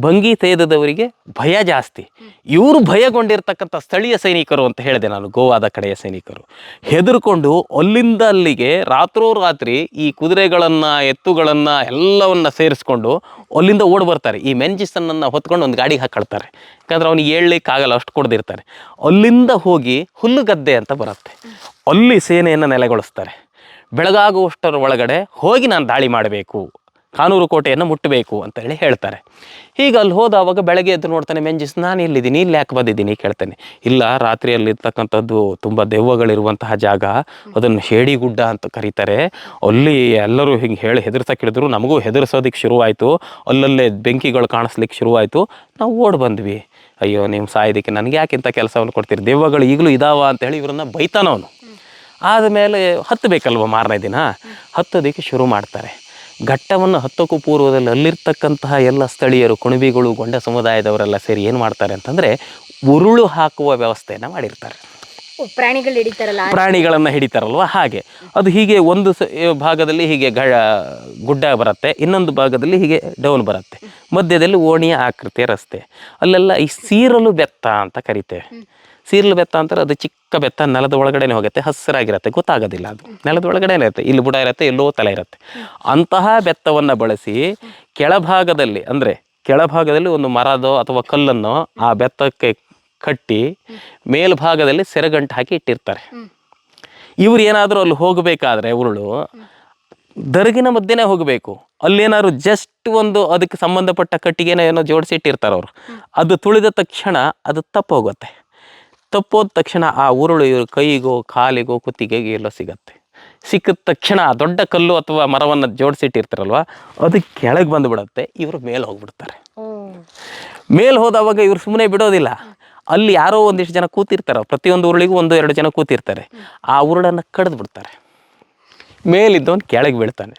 ಭಂಗಿ ತೇದದವರಿಗೆ ಭಯ ಜಾಸ್ತಿ. ಇವರು ಭಯಗೊಂಡಿರ್ತಕ್ಕಂಥ ಸ್ಥಳೀಯ ಸೈನಿಕರು ಅಂತ ಹೇಳಿದೆ ನಾನು, ಗೋವಾದ ಕಡೆಯ ಸೈನಿಕರು. ಹೆದರ್ಕೊಂಡು ಅಲ್ಲಿಂದ ಅಲ್ಲಿಗೆ ರಾತ್ರೋರಾತ್ರಿ ಈ ಕುದುರೆಗಳನ್ನು, ಎತ್ತುಗಳನ್ನು ಎಲ್ಲವನ್ನ ಸೇರಿಸ್ಕೊಂಡು ಅಲ್ಲಿಂದ ಓಡ್ ಬರ್ತಾರೆ. ಈ ಮೆಂಜಿಸನ್ನನ್ನು ಹೊತ್ಕೊಂಡು ಒಂದು ಗಾಡಿಗೆ ಹಾಕಳ್ತಾರೆ. ಯಾಕಂದ್ರೆ ಅವ್ನಿಗೆ ಏಳ್ಲಿಕ್ಕೆ ಆಗಲ್ಲ, ಅಷ್ಟು ಕೊಡ್ದಿರ್ತಾರೆ. ಅಲ್ಲಿಂದ ಹೋಗಿ ಹುಲ್ಲುಗದ್ದೆ ಅಂತ ಬರುತ್ತೆ. ಅಲ್ಲಿ ಸೇನೆಯನ್ನು ನೆಲೆಗೊಳಿಸ್ತಾರೆ. ಬೆಳಗಾಗುವಷ್ಟರ ಒಳಗಡೆ ಹೋಗಿ ನಾನು ದಾಳಿ ಮಾಡಬೇಕು. ಕಾನೂರು ಕೋಟೆಯನ್ನು ಮುಟ್ಟಬೇಕು ಅಂತ ಹೇಳಿ ಹೇಳ್ತಾರೆ. ಈಗ ಅಲ್ಲಿ ಹೋದವಾಗ ಬೆಳಗ್ಗೆ ಎದ್ದು ನೋಡ್ತಾನೆ ಮೆಂಜಿಸ್ ನಾನು ಇಲ್ಲಿದ್ದೀನಿ ಇಲ್ಲಿ ಯಾಕೆ ಬಂದಿದ್ದೀನಿ? ಕೇಳ್ತಾನೆ. ಇಲ್ಲ, ರಾತ್ರಿಯಲ್ಲಿ ಇರ್ತಕ್ಕಂಥದ್ದು ತುಂಬ ದೆವ್ವಗಳಿರುವಂತಹ ಜಾಗ, ಅದನ್ನು ಹೇಡಿ ಗುಡ್ಡ ಅಂತ ಕರೀತಾರೆ. ಅಲ್ಲಿ ಎಲ್ಲರೂ ಹಿಂಗೆ ಹೇಳಿ ಹೆದರ್ಸಕ್ಕೆ ಹಿಡಿದ್ರು ನಮಗೂ ಹೆದರ್ಸೋದಕ್ಕೆ ಶುರುವಾಯಿತು. ಅಲ್ಲಲ್ಲೇ ಬೆಂಕಿಗಳು ಕಾಣಿಸ್ಲಿಕ್ಕೆ ಶುರುವಾಯಿತು. ನಾವು ಓಡ್ ಬಂದ್ವಿ. ಅಯ್ಯೋ ನಿಮ್ಮ ಸಾಯೋದಕ್ಕೆ ನನಗೆ ಯಾಕೆ ಇಂಥ ಕೆಲಸವನ್ನು ಕೊಡ್ತೀರಿ? ದೆವ್ವಗಳು ಈಗಲೂ ಇದಾವ ಅಂತ ಹೇಳಿ ಇವರನ್ನು ಬೈತಾನವನು ಆದಮೇಲೆ ಹತ್ತಬೇಕಲ್ವ ಮಾರನೇ ದಿನ? ಹತ್ತೋದಕ್ಕೆ ಶುರು ಮಾಡ್ತಾರೆ. ಘಟ್ಟವನ್ನು ಹತ್ತಕ್ಕೂ ಪೂರ್ವದಲ್ಲಿ ಅಲ್ಲಿರ್ತಕ್ಕಂತಹ ಎಲ್ಲ ಸ್ಥಳೀಯರು ಕುಣಿಬಿಗಳು ಗೊಂಡ ಸಮುದಾಯದವರೆಲ್ಲ ಸೇರಿ ಏನು ಮಾಡ್ತಾರೆ ಅಂತಂದರೆ ಉರುಳು ಹಾಕುವ ವ್ಯವಸ್ಥೆಯನ್ನು ಮಾಡಿರ್ತಾರೆ. ಪ್ರಾಣಿಗಳು ಹಿಡಿತಾರಲ್ಲ? ಪ್ರಾಣಿಗಳನ್ನು ಹಿಡಿತಾರಲ್ವ? ಹಾಗೆ. ಅದು ಹೀಗೆ ಒಂದು ಸ ಭಾಗದಲ್ಲಿ ಹೀಗೆ ಗ ಗುಡ್ಡ ಬರುತ್ತೆ ಇನ್ನೊಂದು ಭಾಗದಲ್ಲಿ ಹೀಗೆ ಡೌನ್ ಬರುತ್ತೆ. ಮಧ್ಯದಲ್ಲಿ ಓಣಿಯ ಆಕೃತಿಯ ರಸ್ತೆ. ಅಲ್ಲೆಲ್ಲ ಈ ಸೀರಲು ಬೆತ್ತ ಅಂತ ಕರಿತೇವೆ. ಸೀರಲು ಬೆತ್ತ ಅಂತಾರೆ ಅದು ಚಿಕ್ಕ ಬೆತ್ತ ನೆಲದ ಒಳಗಡೆನೆ ಹೋಗುತ್ತೆ ಹಸಿರಾಗಿರುತ್ತೆ ಗೊತ್ತಾಗೋದಿಲ್ಲ ಅದು. ನೆಲದ ಒಳಗಡೆ ಇರುತ್ತೆ ಇಲ್ಲಿ ಬುಡ ಇರುತ್ತೆ ಎಲ್ಲೋ ತಲೆ ಇರುತ್ತೆ. ಅಂತಹ ಬೆತ್ತವನ್ನು ಬಳಸಿ ಕೆಳಭಾಗದಲ್ಲಿ ಅಂದರೆ ಕೆಳಭಾಗದಲ್ಲಿ ಒಂದು ಮರದೋ ಅಥವಾ ಕಲ್ಲನ್ನು ಆ ಬೆತ್ತಕ್ಕೆ ಕಟ್ಟಿ ಮೇಲ್ಭಾಗದಲ್ಲಿ ಸೆರೆಗಂಟು ಹಾಕಿ ಇಟ್ಟಿರ್ತಾರೆ. ಇವ್ರು ಏನಾದರೂ ಅಲ್ಲಿ ಹೋಗಬೇಕಾದ್ರೆ ಉರುಳು ದರ್ಗಿನ ಮಧ್ಯೆನೇ ಹೋಗಬೇಕು. ಅಲ್ಲೇನಾದ್ರು ಜಸ್ಟ್ ಒಂದು ಅದಕ್ಕೆ ಸಂಬಂಧಪಟ್ಟ ಕಟ್ಟಿಗೆನ ಏನೋ ಜೋಡಿಸಿ ಇಟ್ಟಿರ್ತಾರೆ ಅವರು ಅದು ತುಳಿದ ತಕ್ಷಣ ಅದು ತಪ್ಪೋಗುತ್ತೆ. ತಪ್ಪೋದ ತಕ್ಷಣ ಆ ಉರುಳು ಇವ್ರ ಕೈಗೋ ಕಾಲಿಗೋ ಕುತ್ತಿಗೆಗೆ ಎಲ್ಲೋ ಸಿಗತ್ತೆ. ಸಿಕ್ಕಿದ ತಕ್ಷಣ ಆ ದೊಡ್ಡ ಕಲ್ಲು ಅಥವಾ ಮರವನ್ನು ಜೋಡಿಸಿಟ್ಟಿರ್ತಾರಲ್ವ ಅದು ಕೆಳಗೆ ಬಂದುಬಿಡುತ್ತೆ ಇವರು ಮೇಲೆ ಹೋಗ್ಬಿಡ್ತಾರೆ. ಮೇಲೆ ಹೋದವಾಗ ಇವ್ರು ಸುಮ್ಮನೆ ಬಿಡೋದಿಲ್ಲ. ಅಲ್ಲಿ ಯಾರೋ ಒಂದಿಷ್ಟು ಜನ ಕೂತಿರ್ತಾರೆ ಪ್ರತಿಯೊಂದು ಉರುಳಿಗೂ ಒಂದು ಎರಡು ಜನ ಕೂತಿರ್ತಾರೆ. ಆ ಉರುಳನ್ನು ಕಡ್ದು ಬಿಡ್ತಾರೆ ಮೇಲಿದ್ದವನು ಕೆಳಗೆ ಬೀಳ್ತಾನೆ.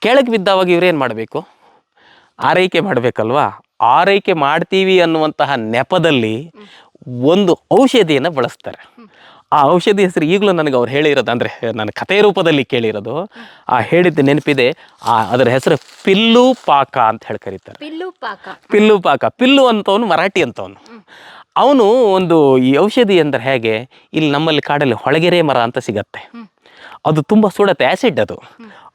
ಕೆಳಗೆ ಬಿದ್ದಾವಾಗ ಇವ್ರೇನು ಮಾಡಬೇಕು? ಆರೈಕೆ ಮಾಡಬೇಕಲ್ವಾ? ಆರೈಕೆ ಮಾಡ್ತೀವಿ ಅನ್ನುವಂತಹ ನೆಪದಲ್ಲಿ ಒಂದು ಔಷಧಿಯನ್ನು ಬಳಸ್ತಾರೆ. ಆ ಔಷಧಿ ಹೆಸರು ಈಗಲೂ ನನಗೆ ಅವ್ರು ಹೇಳಿರೋದು ಅಂದರೆ ನನ್ನ ಕಥೆ ರೂಪದಲ್ಲಿ ಕೇಳಿರೋದು. ಆ ಹೇಳಿದ್ದು ನೆನಪಿದೆ ಆ ಅದರ ಹೆಸರು ಪಿಲ್ಲು ಪಾಕ ಅಂತ ಹೇಳಿ ಕರೀತಾರೆ. ಪಿಲ್ಲು ಪಾಕ. ಪಿಲ್ಲು ಪಾಕ. ಪಿಲ್ಲು ಅಂತವನು ಮರಾಠಿ ಅಂತವನು. ಅವನು ಒಂದು ಈ ಔಷಧಿ ಅಂದರೆ ಹೇಗೆ ಇಲ್ಲಿ ನಮ್ಮಲ್ಲಿ ಕಾಡಲ್ಲಿ ಹೊಳಗೆರೆ ಮರ ಅಂತ ಸಿಗತ್ತೆ. ಅದು ತುಂಬ ಸುಡತ್ತೆ ಆ್ಯಸಿಡ್ ಅದು.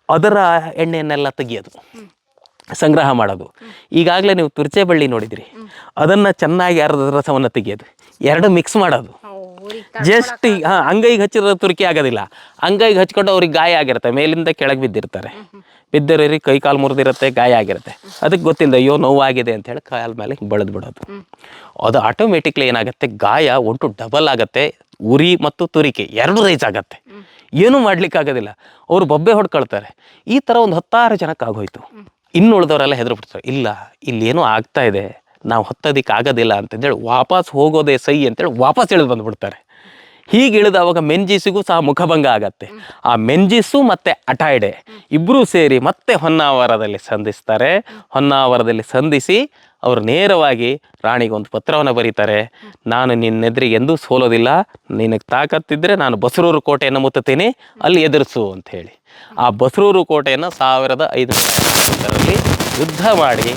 ಅದರ ಎಣ್ಣೆಯನ್ನೆಲ್ಲ ತೆಗಿಯೋದು. ಸಂಗ್ರಹ ಮಾಡೋದು. ಈಗಾಗಲೇ ನೀವು ತುರ್ಚೆ ಬಳ್ಳಿ ನೋಡಿದಿರಿ. ಅದನ್ನು ಚೆನ್ನಾಗಿ ಯಾರದ ರಸವನ್ನು ತೆಗೆಯೋದು. ಎರಡು ಮಿಕ್ಸ್ ಮಾಡೋದು. ಜಸ್ಟ್ ಹಾಂ ಅಂಗೈಗೆ ಹಚ್ಚಿರೋ ತುರ್ಕಿ ಆಗೋದಿಲ್ಲ. ಅಂಗೈಗೆ ಹಚ್ಕೊಂಡು ಅವ್ರಿಗೆ ಗಾಯ ಆಗಿರುತ್ತೆ. ಮೇಲಿಂದ ಕೆಳಗೆ ಬಿದ್ದಿರ್ತಾರೆ. ಬಿದ್ದಿರೋರಿಗೆ ಕೈ ಕಾಲು ಮುರಿದಿರುತ್ತೆ ಗಾಯ ಆಗಿರುತ್ತೆ. ಅದಕ್ಕೆ ಗೊತ್ತಿಲ್ಲ ಅಯ್ಯೋ ನೋವಾಗಿದೆ ಅಂತ ಹೇಳಿ ಕಾಲ ಮೇಲೆ ಬೆಳೆದು ಬಿಡೋದು ಅದು ಆಟೋಮೆಟಿಕ್ಲಿ ಏನಾಗುತ್ತೆ? ಗಾಯ ಒಟ್ಟು ಡಬಲ್ ಆಗುತ್ತೆ. ಉರಿ ಮತ್ತು ತುರಿಕೆ ಎರಡು ರೈಸ್ ಆಗತ್ತೆ. ಏನೂ ಮಾಡ್ಲಿಕ್ಕಾಗೋದಿಲ್ಲ. ಅವರು ಬೊಬ್ಬೆ ಹೊಡ್ಕೊಳ್ತಾರೆ. ಈ ಥರ ಒಂದು ಹತ್ತಾರು ಜನಕ್ಕೆ ಆಗೋಯ್ತು. ಇನ್ನು ಉಳಿದವರೆಲ್ಲ ಹೆದರು ಬಿಡ್ತಾರೆ ಇಲ್ಲ, ಇಲ್ಲೇನೋ ಆಗ್ತಾ ಇದೆ, ನಾವು ಹೊತ್ತೋದಿಕ್ಕೆ ಆಗೋದಿಲ್ಲ ಅಂತಂದೇಳಿ ವಾಪಸ್ ಹೋಗೋದೇ ಸೈ ಅಂತೇಳಿ ವಾಪಸ್ ಇಳಿದು ಬಂದುಬಿಡ್ತಾರೆ. ಹೀಗೆ ಇಳಿದವಾಗ ಮೆಂಜಿಸಿಗೂ ಸಹ ಮುಖಭಂಗ ಆಗತ್ತೆ. ಆ ಮೆಂಜಿಸು ಮತ್ತು ಅಟಾಯ್ಡೆ ಇಬ್ಬರೂ ಸೇರಿ ಮತ್ತೆ ಹೊನ್ನಾವರದಲ್ಲಿ ಸಂಧಿಸ್ತಾರೆ. ಹೊನ್ನಾವರದಲ್ಲಿ ಸಂಧಿಸಿ ಅವರು ನೇರವಾಗಿ ರಾಣಿಗೆ ಒಂದು ಪತ್ರವನ್ನು ಬರೀತಾರೆ. ನಾನು ನಿನ್ನೆದ್ರಿಗೆ ಎಂದೂ ಸೋಲೋದಿಲ್ಲ, ನಿನಗೆ ತಾಕತ್ತಿದ್ದರೆ ನಾನು ಬಸರೂರು ಕೋಟೆಯನ್ನು ಮುತ್ತುತ್ತೀನಿ, ಅಲ್ಲಿ ಎದುರಿಸು ಅಂತ ಹೇಳಿ ಆ ಬಸರೂರು ಕೋಟೆಯನ್ನು ಸಾವಿರದ ಐದುನೂರ ಯುದ್ಧ ಮಾಡಿ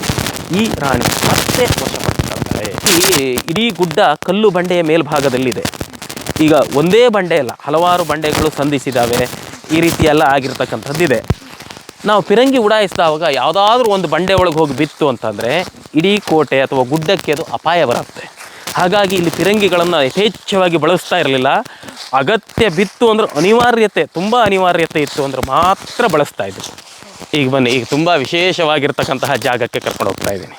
ಈ ರಾಣಿ ಮತ್ತೆ ವಶಪಡಿಸ್ಕೊಳ್ತಾರೆ ಈ ಇಡೀ ಗುಡ್ಡ ಕಲ್ಲು ಬಂಡೆಯ ಮೇಲ್ಭಾಗದಲ್ಲಿದೆ. ಈಗ ಒಂದೇ ಬಂಡೆ ಅಲ್ಲ, ಹಲವಾರು ಬಂಡೆಗಳು ಸಂಧಿಸಿದಾವೆ. ಈ ರೀತಿ ಎಲ್ಲ ಆಗಿರ್ತಕ್ಕಂಥದ್ದಿದೆ. ನಾವು ಫಿರಂಗಿ ಉಡಾಯಿಸಿದಾಗ ಯಾವುದಾದ್ರೂ ಒಂದು ಬಂಡೆ ಒಳಗೆ ಹೋಗಿ ಬಿತ್ತು ಅಂತಂದರೆ ಇಡೀ ಕೋಟೆ ಅಥವಾ ಗುಡ್ಡಕ್ಕೆ ಅದು ಅಪಾಯ ಬರುತ್ತೆ. ಹಾಗಾಗಿ ಇಲ್ಲಿ ಫಿರಂಗಿಗಳನ್ನು ಯಥೇಚ್ಛವಾಗಿ ಬಳಸ್ತಾ ಇರಲಿಲ್ಲ. ಅಗತ್ಯ ಬಿತ್ತು ಅಂದ್ರೆ ಅನಿವಾರ್ಯತೆ, ತುಂಬ ಅನಿವಾರ್ಯತೆ ಇತ್ತು ಅಂದ್ರೆ ಮಾತ್ರ ಬಳಸ್ತಾ ಇದ್ದರು ಈಗ ಬನ್ನಿ, ಈಗ ತುಂಬ ವಿಶೇಷವಾಗಿರ್ತಕ್ಕಂತಹ ಜಾಗಕ್ಕೆ ಕರ್ಕೊಂಡು ಹೋಗ್ತಾ ಇದ್ದೀನಿ.